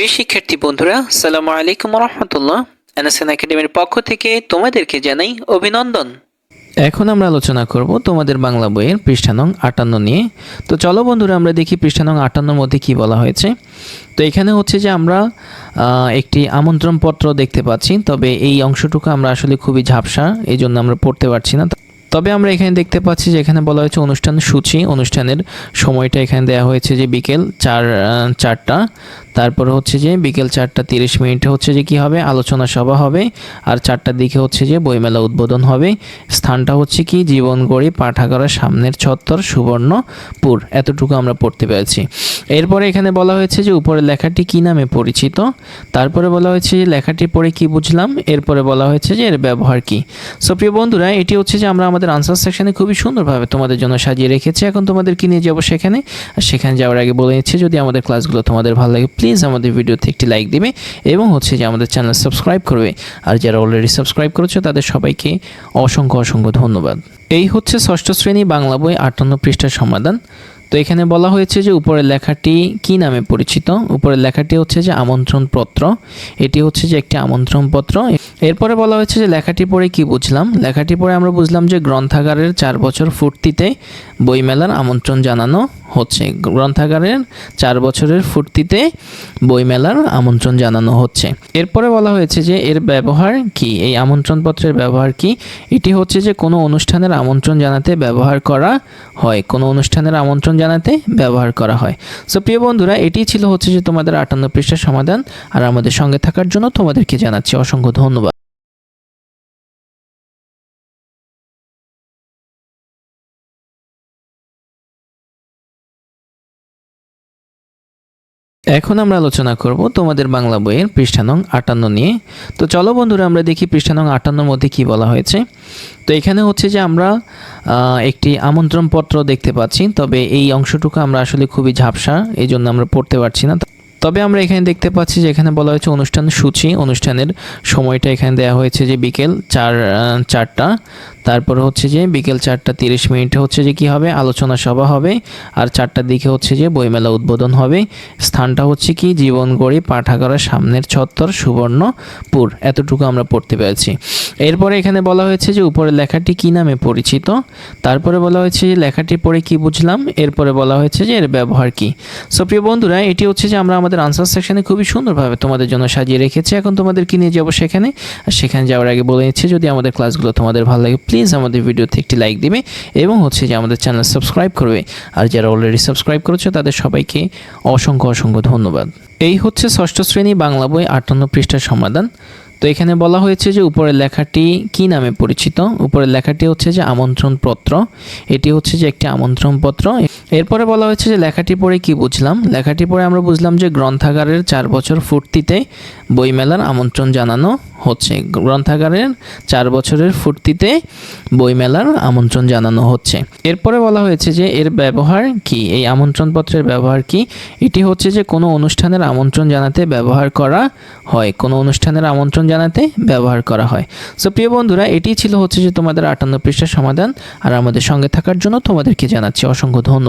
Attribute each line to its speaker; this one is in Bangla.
Speaker 1: প্রিয় শিক্ষার্থী বন্ধুরা সালামু আলাইকুম রহমতুল্লাহ এনএসএন একাডেমির পক্ষ থেকে তোমাদেরকে জানাই অভিনন্দন। এখন আমরা আলোচনা করব তোমাদের বাংলা বইয়ের পৃষ্ঠা নং আটান্ন নিয়ে। তো চলো বন্ধুরা, আমরা দেখি পৃষ্ঠা নং আটান্নর মধ্যে কি বলা হয়েছে। তো এখানে হচ্ছে যে আমরা একটি আমন্ত্রণ পত্র দেখতে পাচ্ছি, তবে এই অংশটুকু আমরা আসলে খুবই ঝাপসা এই জন্য আমরা পড়তে পারছি না। তবে আমরা এখানে দেখতে পাচ্ছি যে এখানে বলা হয়েছে অনুষ্ঠান সূচি। অনুষ্ঠানের সময়টা এখানে দেওয়া হয়েছে যে বিকেল চার চারটা। তারপরে হচ্ছে যে বিকেল চারটা তিরিশ মিনিটে হচ্ছে যে কি হবে? আলোচনা সভা হবে। আর চারটার দিকে হচ্ছে যে বইমেলা উদ্বোধন হবে। স্থানটা হচ্ছে কি? জীবনগড়ি পাঠাগারের সামনের ছত্তর সুবর্ণপুর। এতটুকু আমরা পড়তে পেরেছি। এরপরে এখানে বলা হয়েছে যে উপরে লেখাটি কি নামে পরিচিত? তারপরে বলা হয়েছে যে লেখাটি পড়ে কি বুঝলাম? এরপরে বলা হয়েছে যে এর ব্যবহার কি? সো প্রিয় বন্ধুরা, এটি হচ্ছে যে আমরা আমাদের আনসার সেকশনে খুবই সুন্দরভাবে তোমাদের জন্য সাজিয়ে রেখেছি। এখন তোমাদের কি নিয়ে যাব সেখানে? আর সেখানে যাওয়ার আগে বলে নিচ্ছি, যদি আমাদের ক্লাসগুলো তোমাদের ভালো লাগে প্লিজ আমাদের ভিডিওতে একটি লাইক দিবে এবং হচ্ছে যে আমাদের চ্যানেল সাবস্ক্রাইব করবে। আর যারা অলরেডি সাবস্ক্রাইব করেছ, তাদের সবাইকে অসংখ্য অসংখ্য ধন্যবাদ। এই হচ্ছে ষষ্ঠ শ্রেণি বাংলা বই আটান্ন পৃষ্ঠার সমাধান। তো এখানে বলা হয়েছে যে উপরের লেখাটি কি নামে পরিচিত? উপরের লেখাটি হচ্ছে যে আমন্ত্রণ পত্র এটি হচ্ছে যে একটি আমন্ত্রণ পত্র এরপরে বলা হয়েছে যে লেখাটি পড়ে কি বুঝলাম? লেখাটি পড়ে আমরা বুঝলাম যে গ্রন্থাগারের চার বছর ফুর্তিতে বইমেলার আমন্ত্রণ জানানো। হচ্ছে গ্রন্থাগারের চার বছরের ফুর্তিতে বইমেলার আমন্ত্রণ জানানো হচ্ছে। এরপরে বলা হয়েছে যে এর ব্যবহার কি? এই আমন্ত্রণপত্রের ব্যবহার কি? এটি হচ্ছে যে কোনো অনুষ্ঠানের আমন্ত্রণ জানাতে ব্যবহার করা হয়। কোনো অনুষ্ঠানের আমন্ত্রণ জানাতে ব্যবহার করা হয়। সো প্রিয় বন্ধুরা, এটি ছিল হচ্ছে যে তোমাদের আটান্ন পৃষ্ঠার সমাধান। আর আমাদের সঙ্গে থাকার জন্য তোমাদেরকে জানাচ্ছি অসংখ্য ধন্যবাদ। এখন আমরা আলোচনা করব তোমাদের বাংলা বইয়ের পৃষ্ঠা নং আটান্ন নিয়ে। তো চলো বন্ধুরা, আমরা দেখি পৃষ্ঠা নং আটান্নর মধ্যে কি বলা হয়েছে। তো এখানে হচ্ছে যে আমরা একটি আমন্ত্রণ পত্র দেখতে পাচ্ছি, তবে এই অংশটুকু আমরা আসলে খুবই ঝাপসা এই জন্য আমরা পড়তে পারছি না। তবে আমরা এখানে দেখতে পাচ্ছি যে এখানে বলা হয়েছে অনুষ্ঠান সূচি, অনুষ্ঠানের সময়টা এখানে দেওয়া হয়েছে যে বিকেল চার চারটা। তারপরে হচ্ছে যে বিকেল চারটা তিরিশ মিনিটে হচ্ছে যে কি হবে? আলোচনা সভা হবে। আর চারটার দিকে হচ্ছে যে বইমেলা উদ্বোধন হবে। স্থানটা হচ্ছে কি? জীবনগড়ি পাঠাগারের সামনের ছত্তর সুবর্ণপুর। এতটুকু আমরা পড়তে পেরেছি। এরপরে এখানে বলা হয়েছে যে উপরে লেখাটি কি নামে পরিচিত? তারপরে বলা হয়েছে যে লেখাটি পড়ে কি বুঝলাম? এরপরে বলা হয়েছে যে এর ব্যবহার কি? সো প্রিয় বন্ধুরা, এটি হচ্ছে যে আমরা আমাদের আনসার সেকশনে খুবই সুন্দরভাবে তোমাদের জন্য সাজিয়ে রেখেছি। এখন তোমাদের কি নিয়ে যাব সেখানে? আর সেখানে যাওয়ার আগে বলে নিচ্ছি, যদি আমাদের ক্লাসগুলো তোমাদের ভালো লাগে প্লিজ আমাদের ভিডিওতে একটি লাইক দিবে এবং হচ্ছে যে আমাদের চ্যানেল সাবস্ক্রাইব করবে। আর যারা অলরেডি সাবস্ক্রাইব করেছ, তাদের সবাইকে অসংখ্য অসংখ্য ধন্যবাদ। এই হচ্ছে ষষ্ঠ শ্রেণি বাংলা বই আটান্ন পৃষ্ঠার সমাধান। তো এখানে বলা হয়েছে যে উপরের লেখাটি কি নামে পরিচিত? উপরের লেখাটি হচ্ছে যে আমন্ত্রণ পত্র। এটি হচ্ছে যে একটি আমন্ত্রণ পত্র। এরপরে বলা হয়েছে যে লেখাটি পড়ে কি বুঝলাম? লেখাটি পড়ে আমরা বুঝলাম যে গ্রন্থাগারের চার বছর ফুর্তিতে বইমেলার আমন্ত্রণ জানানো হচ্ছে গ্রন্থাগারের চার বছরের ফুর্তিতে বইমেলার আমন্ত্রণ জানানো হচ্ছে। এরপরে বলা হয়েছে যে এর ব্যবহার কি? এই আমন্ত্রণপত্রের ব্যবহার কি? এটি হচ্ছে যে কোনো অনুষ্ঠানের আমন্ত্রণ জানাতে ব্যবহার করা হয়। কোনো অনুষ্ঠানের আমন্ত্রণ জানাতে ব্যবহার করা হয়। সো, প্রিয় বন্ধুরা, এটি ছিল হচ্ছে যে তোমাদের আটান্ন পৃষ্ঠার সমাধান। আর আমাদের সঙ্গে থাকার জন্য তোমাদেরকে জানাচ্ছি অসংখ্য ধন্যবাদ।